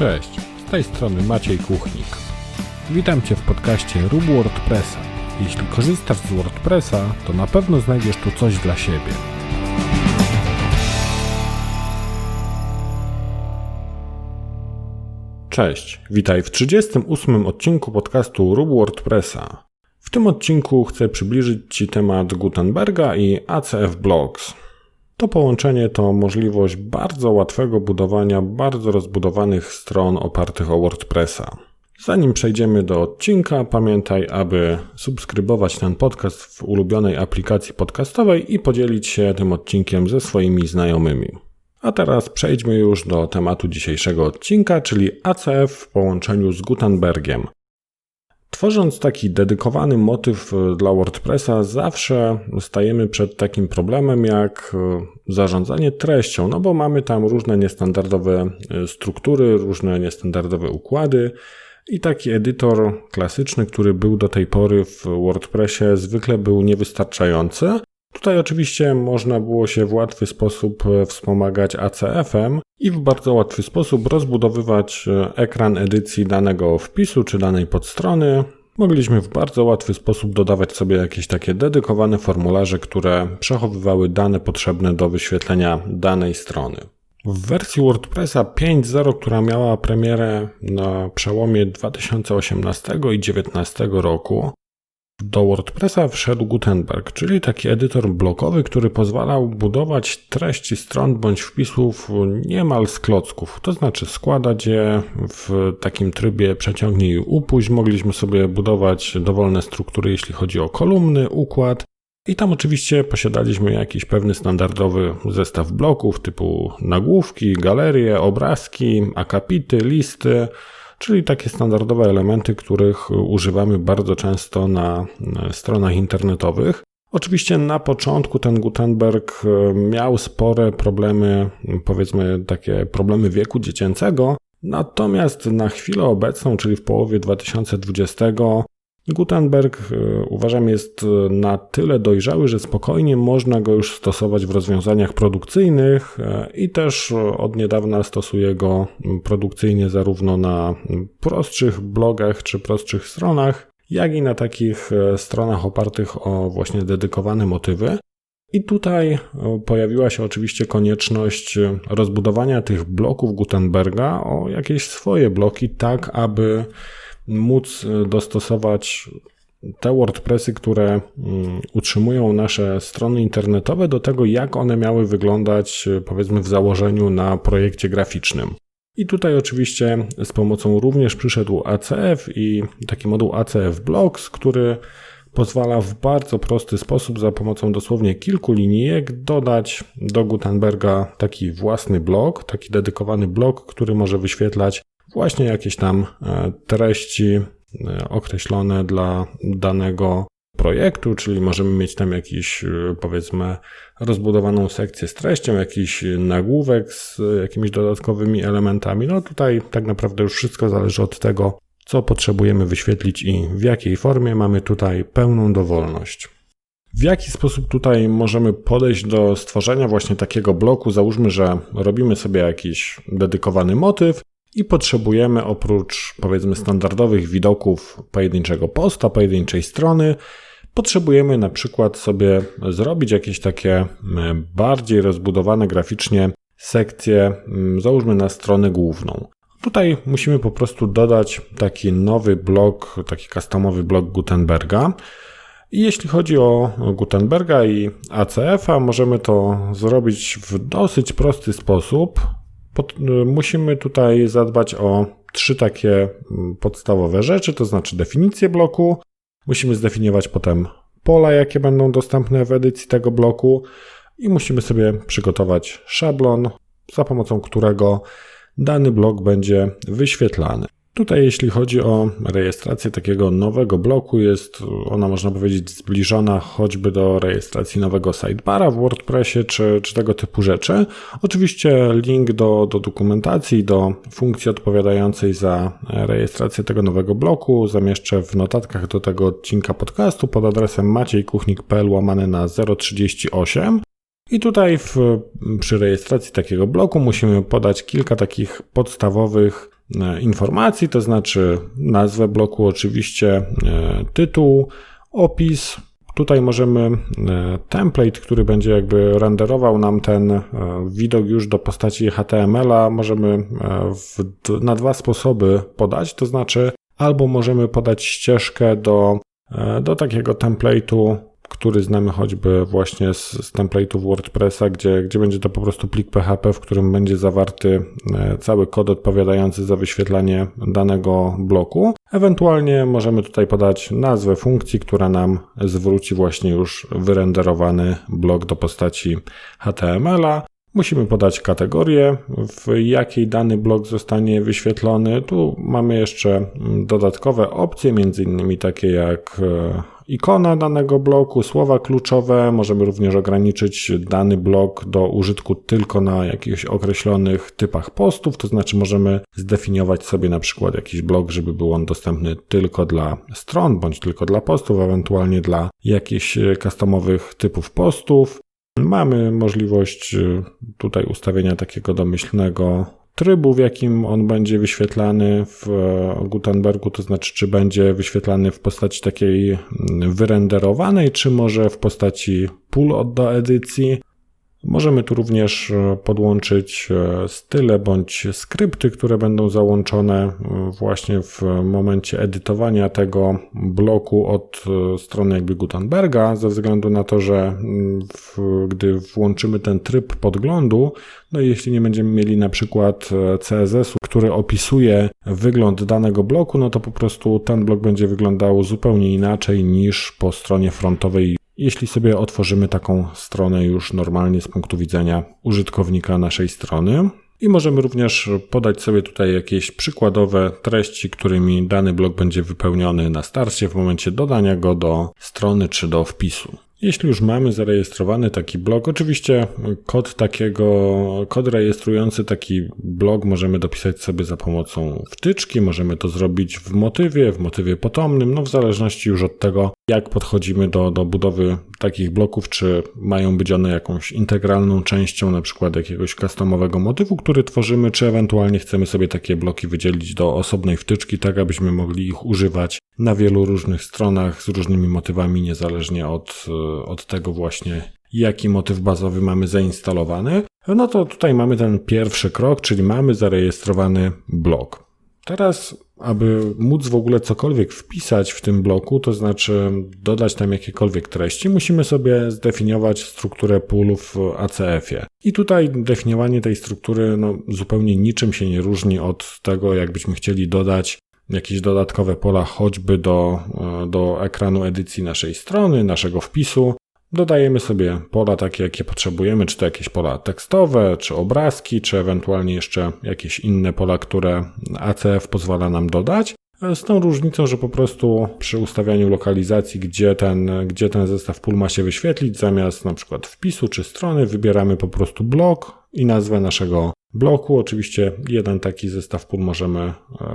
Cześć, z tej strony Maciej Kuchnik. Witam Cię w podcaście Rób WordPressa. Jeśli korzystasz z WordPressa, to na pewno znajdziesz tu coś dla siebie. Cześć, witaj w 38 odcinku podcastu Rób WordPressa. W tym odcinku chcę przybliżyć Ci temat Gutenberga i ACF Blogs. To połączenie to możliwość bardzo łatwego budowania bardzo rozbudowanych stron opartych o WordPressa. Zanim przejdziemy do odcinka, pamiętaj, aby subskrybować ten podcast w ulubionej aplikacji podcastowej i podzielić się tym odcinkiem ze swoimi znajomymi. A teraz przejdźmy już do tematu dzisiejszego odcinka, czyli ACF w połączeniu z Gutenbergiem. Tworząc taki dedykowany motyw e, dla WordPressa, zawsze stajemy przed takim problemem jak e, zarządzanie treścią, no bo mamy tam różne niestandardowe e, struktury, różne niestandardowe układy. I taki edytor klasyczny, który był do tej pory w WordPressie, zwykle był niewystarczający. Tutaj oczywiście można było się w łatwy sposób wspomagać ACF-em i w bardzo łatwy sposób rozbudowywać ekran edycji danego wpisu czy danej podstrony. Mogliśmy w bardzo łatwy sposób dodawać sobie jakieś takie dedykowane formularze, które przechowywały dane potrzebne do wyświetlenia danej strony. W wersji WordPressa 5.0, która miała premierę na przełomie 2018 i 2019 roku, do WordPressa wszedł Gutenberg, czyli taki edytor blokowy, który pozwalał budować treści stron bądź wpisów niemal z klocków. To znaczy składać je w takim trybie przeciągnij i upuść. Mogliśmy sobie budować dowolne struktury, jeśli chodzi o kolumny, układ. I tam oczywiście posiadaliśmy jakiś pewny standardowy zestaw bloków typu nagłówki, galerie, obrazki, akapity, listy czyli takie standardowe elementy, których używamy bardzo często na stronach internetowych. Oczywiście na początku ten Gutenberg e, miał spore problemy, powiedzmy takie problemy wieku dziecięcego, natomiast na chwilę obecną, czyli w połowie 2020, Gutenberg e, uważam jest e, na tyle dojrzały, że spokojnie można go już stosować w rozwiązaniach produkcyjnych e, i też od niedawna stosuję go produkcyjnie zarówno na prostszych blogach czy prostszych stronach, jak i na takich stronach opartych o właśnie dedykowane motywy. I tutaj pojawiła się oczywiście konieczność rozbudowania tych bloków Gutenberga o jakieś swoje bloki, tak aby móc e, dostosować te WordPressy, które mm, utrzymują nasze strony internetowe, do tego, jak one miały wyglądać, e, powiedzmy, w założeniu na projekcie graficznym. I tutaj oczywiście z pomocą również przyszedł ACF i taki moduł ACF Blocks, który pozwala w bardzo prosty sposób, za pomocą dosłownie kilku linijek, dodać do Gutenberga taki własny blok, taki dedykowany blok, który może wyświetlać właśnie jakieś tam e, treści e, określone dla danego projektu, czyli możemy mieć tam jakiś, e, powiedzmy, rozbudowaną sekcję z treścią, jakiś nagłówek z jakimiś dodatkowymi elementami. No tutaj tak naprawdę już wszystko zależy od tego, co potrzebujemy wyświetlić i w jakiej formie. Mamy tutaj pełną dowolność. W jaki sposób tutaj możemy podejść do stworzenia właśnie takiego bloku? Załóżmy, że robimy sobie jakiś dedykowany motyw i potrzebujemy oprócz powiedzmy standardowych widoków pojedynczego posta, pojedynczej strony, potrzebujemy na przykład sobie zrobić jakieś takie bardziej rozbudowane graficznie sekcje, załóżmy na stronę główną. Tutaj musimy po prostu dodać taki nowy blok, taki customowy blok Gutenberga. I jeśli chodzi o Gutenberga i ACF-a, możemy to zrobić w dosyć prosty sposób. Pod, y, musimy tutaj zadbać o trzy takie mm, podstawowe rzeczy, to znaczy definicję bloku. Musimy zdefiniować potem pola, jakie będą dostępne w edycji tego bloku i musimy sobie przygotować szablon, za pomocą którego dany blok będzie wyświetlany. Tutaj, jeśli chodzi o rejestrację takiego nowego bloku, jest ona, można powiedzieć, zbliżona choćby do rejestracji nowego sidebara w WordPressie czy, czy tego typu rzeczy. Oczywiście link do, do dokumentacji, do funkcji odpowiadającej za rejestrację tego nowego bloku zamieszczę w notatkach do tego odcinka podcastu pod adresem maciejkuchnik.pl łamane na 038. I tutaj w, przy rejestracji takiego bloku musimy podać kilka takich podstawowych informacji, to znaczy nazwę bloku oczywiście, e, tytuł, opis. Tutaj możemy e, template, który będzie jakby renderował nam ten widok już do postaci HTML-a, możemy w, na dwa sposoby podać, to znaczy albo możemy podać ścieżkę do, do takiego template'u który znamy choćby właśnie z, z template'ów WordPressa, gdzie, gdzie będzie to po prostu plik PHP, w którym będzie zawarty e, cały kod odpowiadający za wyświetlanie danego bloku. Ewentualnie możemy tutaj podać nazwę funkcji, która nam zwróci właśnie już wyrenderowany blok do postaci HTML-a. Musimy podać kategorię, w jakiej dany blok zostanie wyświetlony. Tu mamy jeszcze mm, dodatkowe opcje, między innymi takie jak e, ikona danego bloku, słowa kluczowe. Możemy również ograniczyć dany blok do użytku tylko na jakichś określonych typach postów, to znaczy możemy zdefiniować sobie na przykład jakiś blok, żeby był on dostępny tylko dla stron, bądź tylko dla postów, ewentualnie dla jakichś customowych typów postów. Mamy możliwość y, tutaj ustawienia takiego domyślnego trybu, w jakim on będzie wyświetlany w e, Gutenbergu, to znaczy czy będzie wyświetlany w postaci takiej mm, wyrenderowanej, czy może w postaci pull do edycji. Możemy tu również e, podłączyć e, style bądź skrypty, które będą załączone e, właśnie w momencie edytowania tego bloku od strony jakby Gutenberga, ze względu na to, że mm, w, gdy włączymy ten tryb podglądu, no i jeśli nie będziemy mieli na przykład CSS-u, który opisuje wygląd danego bloku, no to po prostu ten blok będzie wyglądał zupełnie inaczej niż po stronie frontowej jeśli sobie otworzymy taką stronę już normalnie z punktu widzenia użytkownika naszej strony. I możemy również podać sobie tutaj jakieś przykładowe treści, którymi dany blok będzie wypełniony na starcie w momencie dodania go do strony czy do wpisu. Jeśli już mamy zarejestrowany taki blog, oczywiście kod takiego, kod rejestrujący taki blog możemy dopisać sobie za pomocą wtyczki, możemy to zrobić w motywie, w motywie potomnym, no w zależności już od tego, jak podchodzimy do, do budowy takich bloków, czy mają być one jakąś integralną częścią na przykład jakiegoś customowego motywu, który tworzymy, czy ewentualnie chcemy sobie takie bloki wydzielić do osobnej wtyczki, tak abyśmy mogli ich używać na wielu różnych stronach z różnymi motywami, niezależnie od, od tego właśnie, jaki motyw bazowy mamy zainstalowany. No to tutaj mamy ten pierwszy krok, czyli mamy zarejestrowany blok. Teraz, aby móc w ogóle cokolwiek wpisać w tym bloku, to znaczy dodać tam jakiekolwiek treści, musimy sobie zdefiniować strukturę pólów w ACF-ie. I tutaj definiowanie tej struktury no, zupełnie niczym się nie różni od tego, jakbyśmy chcieli dodać jakieś dodatkowe pola, choćby do, do ekranu edycji naszej strony, naszego wpisu. Dodajemy sobie pola takie, jakie potrzebujemy, czy to jakieś pola tekstowe, czy obrazki, czy ewentualnie jeszcze jakieś inne pola, które ACF pozwala nam dodać. Z tą różnicą, że po prostu przy ustawianiu lokalizacji, gdzie ten, gdzie ten zestaw pól ma się wyświetlić, zamiast na przykład wpisu czy strony, wybieramy po prostu blok i nazwę naszego bloku. Oczywiście jeden taki zestaw pól możemy e,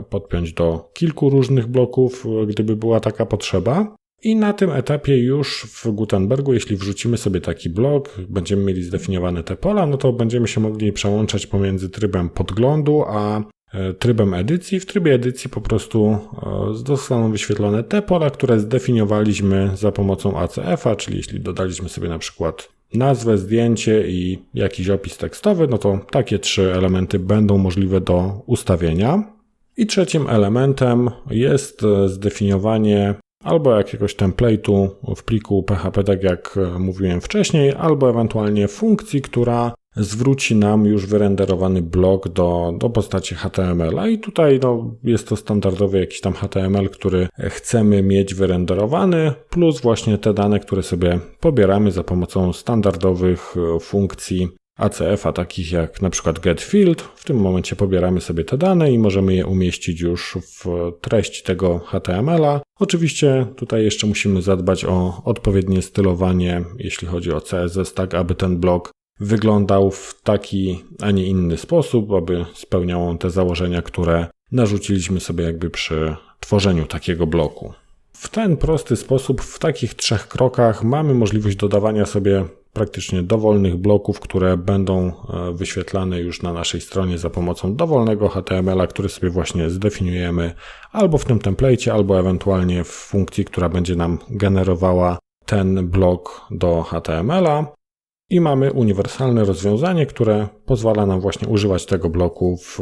podpiąć do kilku różnych bloków, gdyby była taka potrzeba. I na tym etapie już w Gutenbergu, jeśli wrzucimy sobie taki blok, będziemy mieli zdefiniowane te pola, no to będziemy się mogli przełączać pomiędzy trybem podglądu a e, trybem edycji. W trybie edycji po prostu e, zostaną wyświetlone te pola, które zdefiniowaliśmy za pomocą ACF-a, czyli jeśli dodaliśmy sobie na przykład nazwę, zdjęcie i jakiś opis tekstowy, no to takie trzy elementy będą możliwe do ustawienia. I trzecim elementem jest e, zdefiniowanie albo jakiegoś template'u w pliku PHP, tak jak e, mówiłem wcześniej, albo ewentualnie funkcji, która zwróci nam już wyrenderowany blok do, do postaci HTML. I tutaj no, jest to standardowy jakiś tam HTML, który chcemy mieć wyrenderowany, plus właśnie te dane, które sobie pobieramy za pomocą standardowych e, funkcji ACF-a, takich jak na przykład getField. W tym momencie pobieramy sobie te dane i możemy je umieścić już w treści tego HTML-a. Oczywiście tutaj jeszcze musimy zadbać o odpowiednie stylowanie, jeśli chodzi o CSS, tak aby ten blok wyglądał w taki, a nie inny sposób, aby spełniał on te założenia, które narzuciliśmy sobie jakby przy tworzeniu takiego bloku. W ten prosty sposób, w takich trzech krokach, mamy możliwość dodawania sobie praktycznie dowolnych bloków, które będą e, wyświetlane już na naszej stronie za pomocą dowolnego HTML-a, który sobie właśnie zdefiniujemy albo w tym template, albo ewentualnie w funkcji, która będzie nam generowała ten blok do HTML-a. I mamy uniwersalne rozwiązanie, które pozwala nam właśnie używać tego bloku w,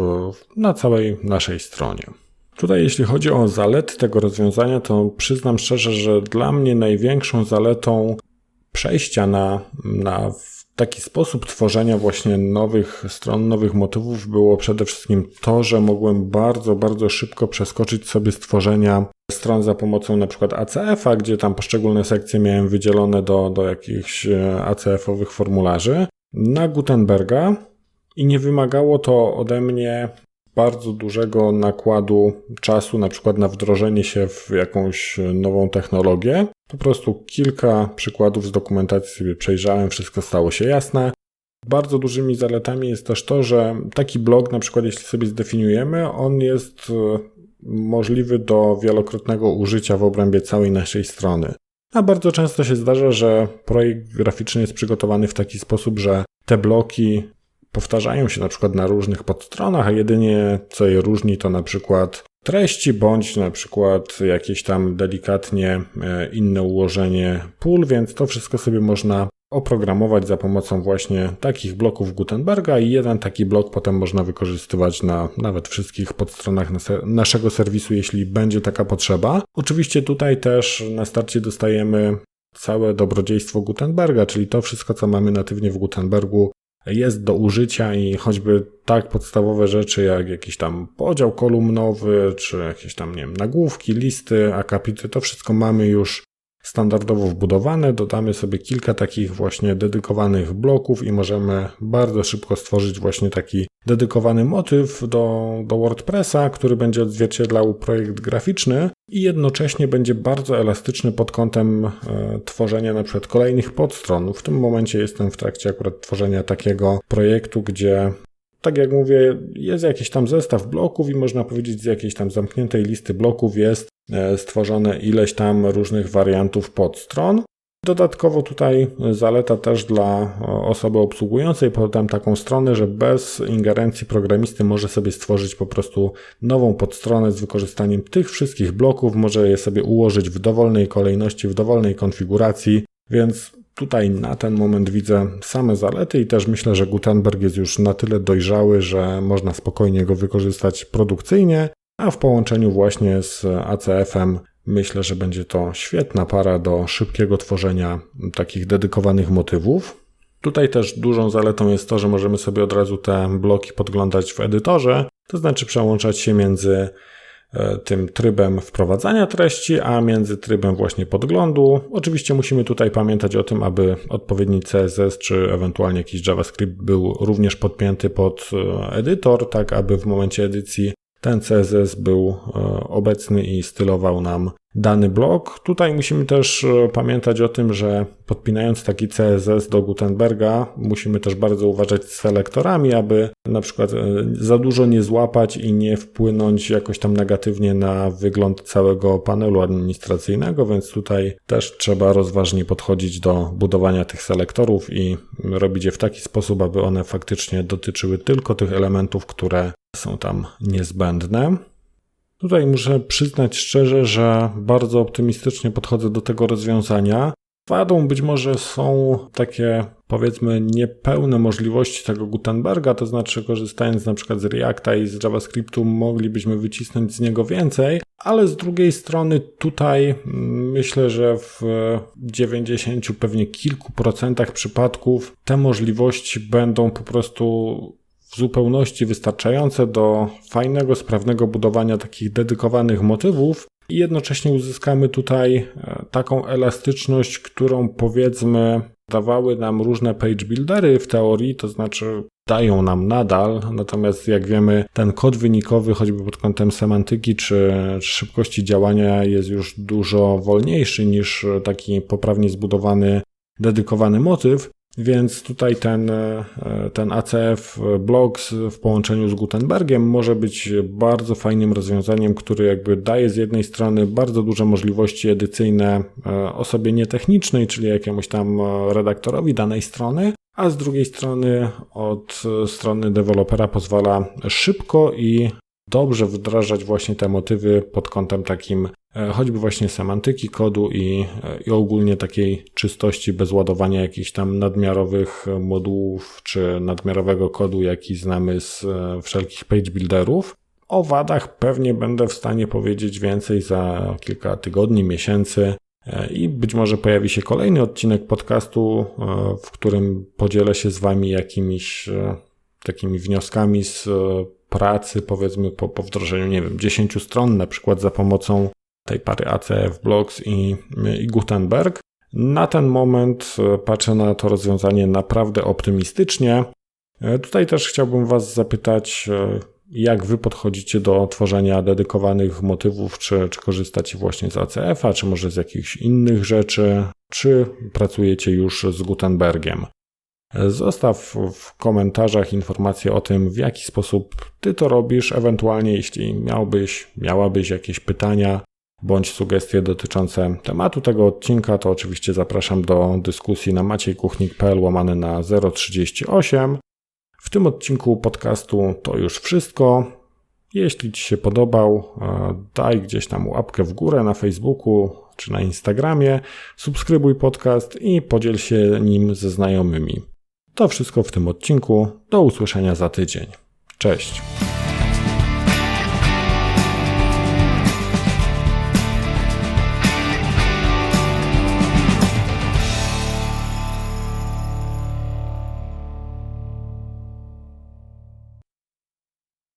na całej naszej stronie. Tutaj, jeśli chodzi o zalety tego rozwiązania, to przyznam szczerze, że dla mnie największą zaletą przejścia na, na taki sposób tworzenia właśnie nowych stron, nowych motywów było przede wszystkim to, że mogłem bardzo, bardzo szybko przeskoczyć sobie stworzenia stron za pomocą na przykład ACF-a, gdzie tam poszczególne sekcje miałem wydzielone do, do jakichś e, ACF-owych formularzy, na Gutenberga i nie wymagało to ode mnie bardzo dużego nakładu czasu, na przykład na wdrożenie się w jakąś nową technologię. Po prostu kilka przykładów z dokumentacji sobie przejrzałem, wszystko stało się jasne. Bardzo dużymi zaletami jest też to, że taki blog, na przykład jeśli sobie zdefiniujemy, on jest e, możliwy do wielokrotnego użycia w obrębie całej naszej strony. A bardzo często się zdarza, że projekt graficzny jest przygotowany w taki sposób, że te bloki powtarzają się na przykład na różnych podstronach, a jedynie co je różni to na przykład treści, bądź na przykład jakieś tam delikatnie e, inne ułożenie pól, więc to wszystko sobie można oprogramować za pomocą właśnie takich bloków Gutenberga i jeden taki blok potem można wykorzystywać na nawet wszystkich podstronach naszego serwisu, jeśli będzie taka potrzeba. Oczywiście tutaj też na starcie dostajemy całe dobrodziejstwo Gutenberga, czyli to wszystko, co mamy natywnie w Gutenbergu, jest do użycia i choćby tak podstawowe rzeczy jak jakiś tam podział kolumnowy, czy jakieś tam, nie wiem, nagłówki, listy, akapity, to wszystko mamy już standardowo wbudowane. Dodamy sobie kilka takich właśnie dedykowanych bloków i możemy bardzo szybko stworzyć właśnie taki dedykowany motyw do, do WordPressa, który będzie odzwierciedlał projekt graficzny i jednocześnie będzie bardzo elastyczny pod kątem e, tworzenia na przykład kolejnych podstron. W tym momencie jestem w trakcie akurat tworzenia takiego projektu, gdzie tak jak mówię, jest jakiś tam zestaw bloków i można powiedzieć z jakiejś tam zamkniętej listy bloków jest e, stworzone ileś tam różnych wariantów podstron. Dodatkowo tutaj zaleta też dla osoby obsługującej potem taką stronę, że bez ingerencji programisty może sobie stworzyć po prostu nową podstronę z wykorzystaniem tych wszystkich bloków, może je sobie ułożyć w dowolnej kolejności, w dowolnej konfiguracji, więc tutaj na ten moment widzę same zalety i też myślę, że Gutenberg jest już na tyle dojrzały, że można spokojnie go wykorzystać produkcyjnie, a w połączeniu właśnie z ACF-em Myślę, że będzie to świetna para do szybkiego tworzenia takich dedykowanych motywów. Tutaj też dużą zaletą jest to, że możemy sobie od razu te bloki podglądać w edytorze, to znaczy przełączać się między e, tym trybem wprowadzania treści, a między trybem właśnie podglądu. Oczywiście musimy tutaj pamiętać o tym, aby odpowiedni CSS czy ewentualnie jakiś JavaScript był również podpięty pod e, edytor, tak aby w momencie edycji ten CSS był e, obecny i stylował nam dany blok. Tutaj musimy też e, pamiętać o tym, że podpinając taki CSS do Gutenberga, musimy też bardzo uważać z selektorami, aby na przykład e, za dużo nie złapać i nie wpłynąć jakoś tam negatywnie na wygląd całego panelu administracyjnego, więc tutaj też trzeba rozważnie podchodzić do budowania tych selektorów i robić je w taki sposób, aby one faktycznie dotyczyły tylko tych elementów, które są tam niezbędne. Tutaj muszę przyznać szczerze, że bardzo optymistycznie podchodzę do tego rozwiązania. Wadą być może są takie, powiedzmy, niepełne możliwości tego Gutenberga, to znaczy korzystając na przykład z Reacta i z JavaScriptu moglibyśmy wycisnąć z niego więcej, ale z drugiej strony tutaj mm, myślę, że w 90 pewnie kilku procentach przypadków te możliwości będą po prostu w zupełności wystarczające do fajnego, sprawnego budowania takich dedykowanych motywów i jednocześnie uzyskamy tutaj e, taką elastyczność, którą powiedzmy dawały nam różne page buildery w teorii, to znaczy dają nam nadal, natomiast jak wiemy, ten kod wynikowy, choćby pod kątem semantyki czy, czy szybkości działania, jest już dużo wolniejszy niż taki poprawnie zbudowany, dedykowany motyw. Więc tutaj ten, e, ten ACF Blocks w połączeniu z Gutenbergiem może być bardzo fajnym rozwiązaniem, który jakby daje z jednej strony bardzo duże możliwości edycyjne e, osobie nietechnicznej, czyli jakiemuś tam e, redaktorowi danej strony, a z drugiej strony od strony dewelopera pozwala szybko i dobrze wdrażać właśnie te motywy pod kątem takim e, choćby właśnie semantyki kodu i, e, i ogólnie takiej czystości bez ładowania jakichś tam nadmiarowych modułów czy nadmiarowego kodu, jaki znamy z e, wszelkich page builderów. O wadach pewnie będę w stanie powiedzieć więcej za kilka tygodni, miesięcy. I być może pojawi się kolejny odcinek podcastu, w którym podzielę się z Wami jakimiś takimi wnioskami z pracy, powiedzmy po, po wdrożeniu, nie wiem, 10 stron, na przykład za pomocą tej pary ACF Blocks i, i Gutenberg. Na ten moment e, patrzę na to rozwiązanie naprawdę optymistycznie. E, tutaj też chciałbym Was zapytać, e, jak Wy podchodzicie do tworzenia dedykowanych motywów, czy, czy korzystacie właśnie z ACF-a, czy może z jakichś innych rzeczy, czy pracujecie już z Gutenbergiem. Zostaw w komentarzach informacje o tym, w jaki sposób ty to robisz, ewentualnie jeśli miałbyś, miałabyś jakieś pytania bądź sugestie dotyczące tematu tego odcinka, to oczywiście zapraszam do dyskusji na maciejkuchnik.pl łamane na 038. W tym odcinku podcastu to już wszystko. Jeśli Ci się podobał, e, daj gdzieś tam łapkę w górę na Facebooku czy na Instagramie, subskrybuj podcast i podziel się nim ze znajomymi. To wszystko w tym odcinku. Do usłyszenia za tydzień. Cześć.